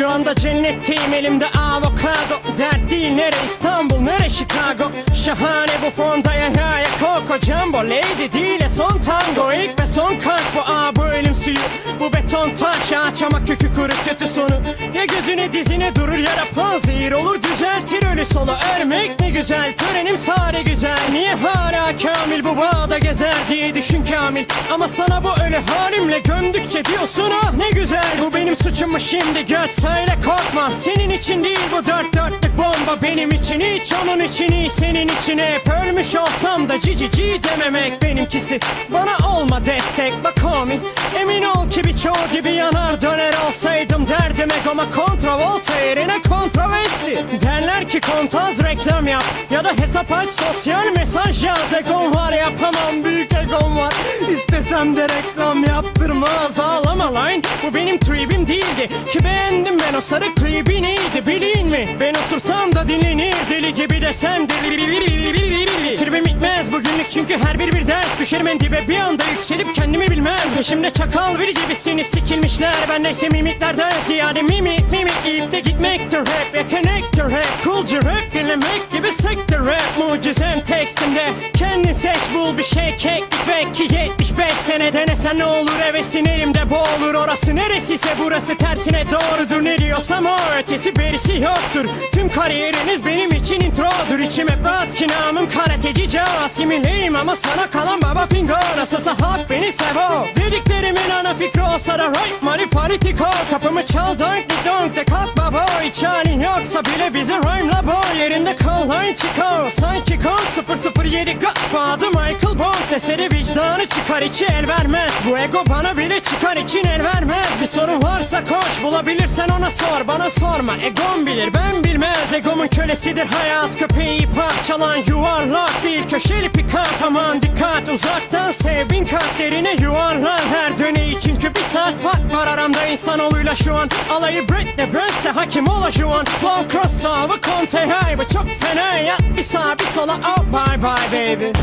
Şu anda cennetteyim elimde avokado. Dert değil nere? İstanbul nere? Chicago. Şahane bu fonda ya ya ya Coco Jumbo. Lady değil son tango. İlk ve son kalp bu. Aa bu ölüm suyu. Bu beton taş ama kökü kuru kötü sonu. Ya gözüne dizine durur ya da panzehir olur. Düzeltir ölü solu. Örmek ne güzel törenim sade güzel. Niye hala kamil bu bağda gezer diye düşün kamil? Ama sana bu ölü halimle gömdükçe diyorsun ah ne güzel. Bu benim suçum mu şimdi göt söyle korkma Senin için değil bu dört dörtlük bomba benim için. Hiç onun için iyi senin için hep Ölmüş olsam da cici ci dememek benimkisi. Bana olma destek bak homie. Emin ol ki birçoğu gibi yanar döner olsaydım derdim egoma kontravolta yerine kontravesti Derler ki kontaz reklam yap. Ya da hesap aç sosyal mesaj yaz. Egom var yapamam büyük egom var. İstesem de reklam yaptırmaz. Ağlama lan. Bu benim tribim değildi. Ki beğendim ben o sarı klibi neydi bileyim mi? Ben osursam da dinlenir. Deli gibi desem deli Tribim bitmez bugünlük. Çünkü her bir bir ders Düşerim en dibe. Bir anda yükselip kendimi bilmem. Peşimde çakal biri gibisiniz. Sikilmişler. Ben neyse mimiklerden ziyade mimi mimi İyip de gitmektir hep yetenektir hep rap dinlemek gibi sektir rap Mucizem tekstimde kendin seç bul bir şey keklik Belki 75 sene denesen ne olur hevesin elimde boğulur Orası neresiyse burası tersine doğrudur Ne diyorsam o ötesi berisi yoktur Tüm kariyeriniz benim için introdur İçim hep rahat karateci Casimileyim ama sana kalan baba finger Nasılsa halk beni sevo Dediklerimin ana fikri olsa da right money fanatiko Kapımı çal donk di donk de kalk baba Hiç yoksa bile bizi rhyme'la bo Yerinde kal line çıkar. Sanki kont 007 Godfather Michael Bond Deseri vicdanı çıkar içi el vermez. Bu ego bana bile çıkar için el vermez. Bir sorun varsa koş bulabilirsen ona sor. Bana sorma egom bilir ben bilmez. Egomun kölesidir hayat köpeği parçalan yuvarlak değil Köşeli pikap. Aman dikkat uzaktan sev bin kat derine yuvarlar Her döneyi. Çünkü bir saat fark var aramda insanoğluyla şu an. Alayı Britney Burns'e hakim ola şu an. Flow crossover Conte hey bu çok fena ya Bir sağa bir sola oh bye bye baby.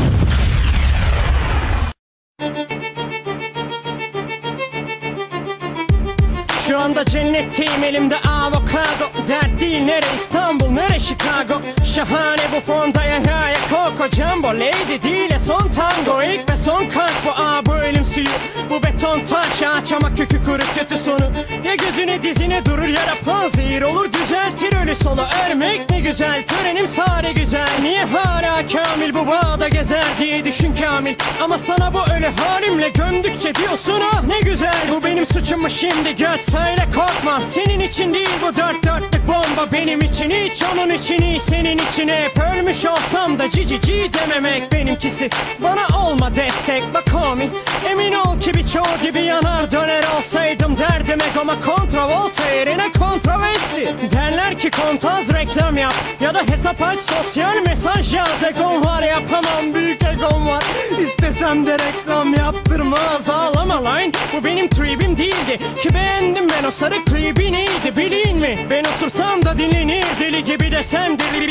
Şu anda cennetteyim elimde avokado. Dert değil nere? İstanbul nere? Chicago. Şahane bu fonda ya ya ya Coco Jumbo Lady değil son tango. İlk ve son kalp bu aa bu ölüm suyu. Bu beton taş ağaç ama kökü kuru kötü sonu. Ya gözüne dizine durur ya da panzehir olur düzeltir ölü solu Örmek ne güzel törenim sade güzel. Niye hala kamil bu bağda gezer diye düşün kamil? Ama sana bu ölü halimle gömdükçe diyorsun ah ne güzel Bu benim suçum mu şimdi? Göt söyle korkma. Senin için değil bu dört dörtlük bomba. Benim için hiç onun için iyi. Senin için hep Ölmüş olsam da cici ci dememek benimkisi. Bana olma destek bak homie Emin ol ki birçoğu gibi yanar döner olsaydım derdim egoma kontravolta yerine kontravesti Derler ki kontaz reklam yap ya da hesap aç sosyal mesaj yaz. Egom var yapamam büyük egom var. İstesem de reklam yaptırmaz. Ağlama lan Bu benim tribim değildi. Ki beğendim ben o sarı klibi neydi bileyim mi? Ben osursam da dinlenir deli gibi desem deli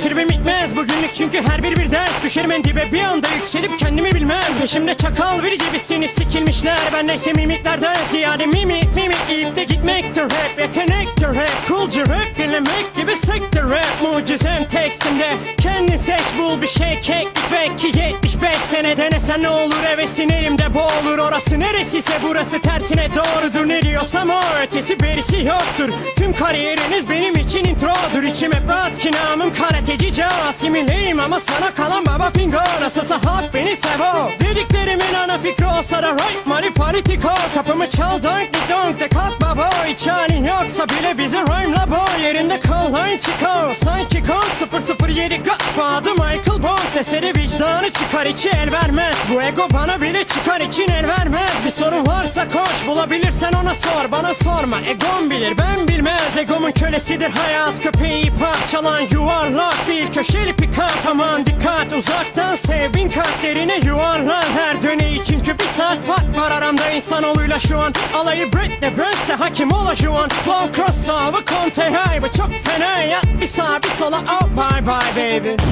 Tribim bitmez bugünlük çünkü her bir bir ders Düşerim en dibe bir anda yükselip kendimi bilmem. Peşimde çakal biri gibisiniz sikilmişler. Ben neyse mimiklerden ziyade mimi mimi İyip de gitmektir hep yetenektir hep Coolca rap. Dinlemek gibi sektir rap. Mucizem tekstimde kendin seç bul bir şey keklik Belki 75 sene denesen ne olur hevesin elimde boğulur Orası neresiyse burası tersine doğrudur. Ne diyorsam o ötesi berisi yoktur. Tüm kariyeriniz benim için introdur. İçim hep rahat ki namım karateci Casimileyim ama sana kalan baba finger Nasılsa halk beni sevo Dediklerimin ana fikri olsa da right money fanatiko Kapımı çal donk di donk de kalk baba. Hiç halin yoksa bile bizi rhyme'la bo Yerinde kal line çıkar. Sanki kont 007 Godfather Michael Bond Deseri vicdanı çıkar içi el vermez. Bu ego bana bile çıkar için el vermez. Bir sorun varsa koş bulabilirsen ona sor. Bana sorma egom bilir ben bilmez. Egomun kölesidir hayat köpeği parçalan yuvarlak değil. Köşeli pikap aman dikkat uzaktan sev bin kat derine yuvarlar. Her döneyi çünkü bir saat fark var aramda. İnsanoğluyla şu an Alayı Britney Burns'e hakim ola şu an. Flow crossover Conte hey bu çok fena. Ya Bir sağa bir sola oh bye bye baby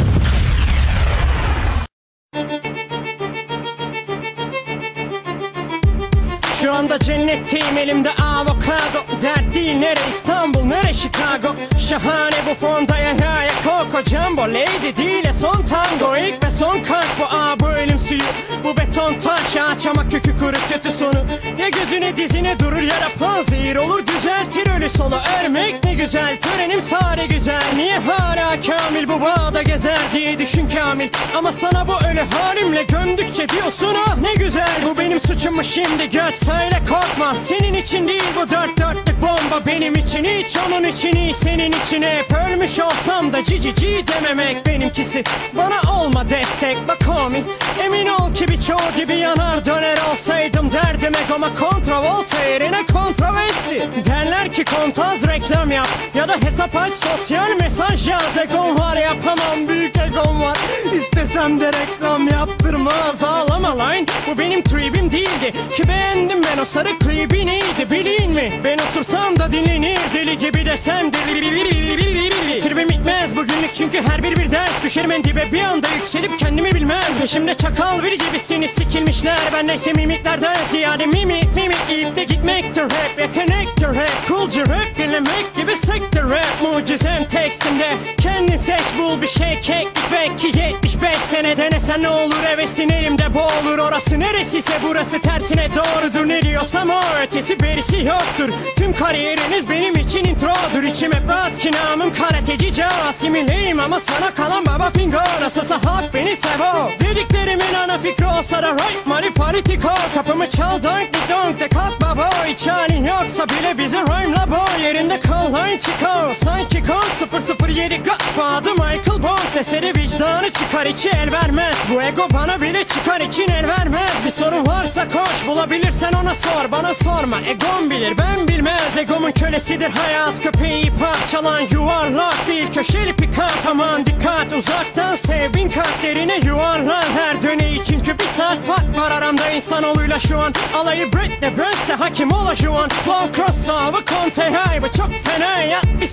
Şu anda cennetteyim elimde avokado. Dert değil nere İstanbul nere Chicago? Şahane bu fonda ya ya ya Coco Jumbo Lady ya son tango. İlk ve son kalp bu aa bu ölüm suyu. Bu beton taş ağaç ama kökü kuru kötü sonu. Ya gözüne dizine durur ya rapon zehir olur düzeltir ölü solu Örmek ne güzel törenim sare güzel. Niye hala kamil bu bağda gezer diye düşün kamil? Ama sana bu ölü halimle gömdükçe diyorsun ah ne güzel Bu benim suçum mu şimdi göt söyle korkma. Senin için değil bu dört dörtlük bomba benim için hiç onun için iyi senin için hep. Ölmüş olsam da cici ci dememek benimkisi. Bana olma destek bak homie Emin ol ki birçoğu gibi yanar döner olsaydım derdim egoma kontravolta yerine kontroversi Derler ki kontaz reklam yap ya da hesap aç sosyal mesaj yaz. Egom var yapamam büyük egom var. İstesem de reklam yaptırmaz. Ağlama lan Bu benim tribim değildi. Ki beğendim ben o sarı klibi neydi bileyim mi? Ben osursam da dinlenir deli gibi desem deli Tribim bitmez bugünlük çünkü her bir bir ders Düşerim en dibe bir anda yükselip kendimi bilmem. Peşimde çakal biri gibisiniz sikilmişler. Ben neyse mimiklerden ziyade mimik mimik yiyip de gitmektir hep Yetenektir hep coolca rap dinlemek gibi sektir rap. Mucizem tekstimde kendin seç bul bir şey. Keklik belki 75 sene. Denesen ne olur hevesin elimde boğulur Orası neresiyse burası tersine doğrudur. Ne diyorsam o ötesi berisi yoktur. Tüm kariyeriniz benim için introdur. İçim hep rahat ki namım karateci Casimileyim. Ama sana kalan baba fingo Nasılsa halk beni sevo. Dediklerimin ana fikri olsa da right money fanatiko Kapımı çal donk donk de kalk baba Hiç halin yoksa bile bizi rhyme'la bo Yerinde kal lan çıkar. Sanki kod 007 Godfather Michael Bond Deseri vicdanı çıkar içi el vermez. Bu ego bana bile çıkar için el vermez. Bir sorun varsa koş bulabilirsen ona sor. Bana sorma egom bilir ben bilmez. Egomun kölesidir hayat köpeği parçalan Yuvarlak değil. Köşeli pikap Aman dikkat. Uzaktan sev bin kat derine yuvarlan Her döneyi. Çünkü bir saat fark var aramda insanoğluyla şu an. Alayı Britney Brent'se hakim ola şu an. Flow cross sağ Conte hay bu çok fena ya Bir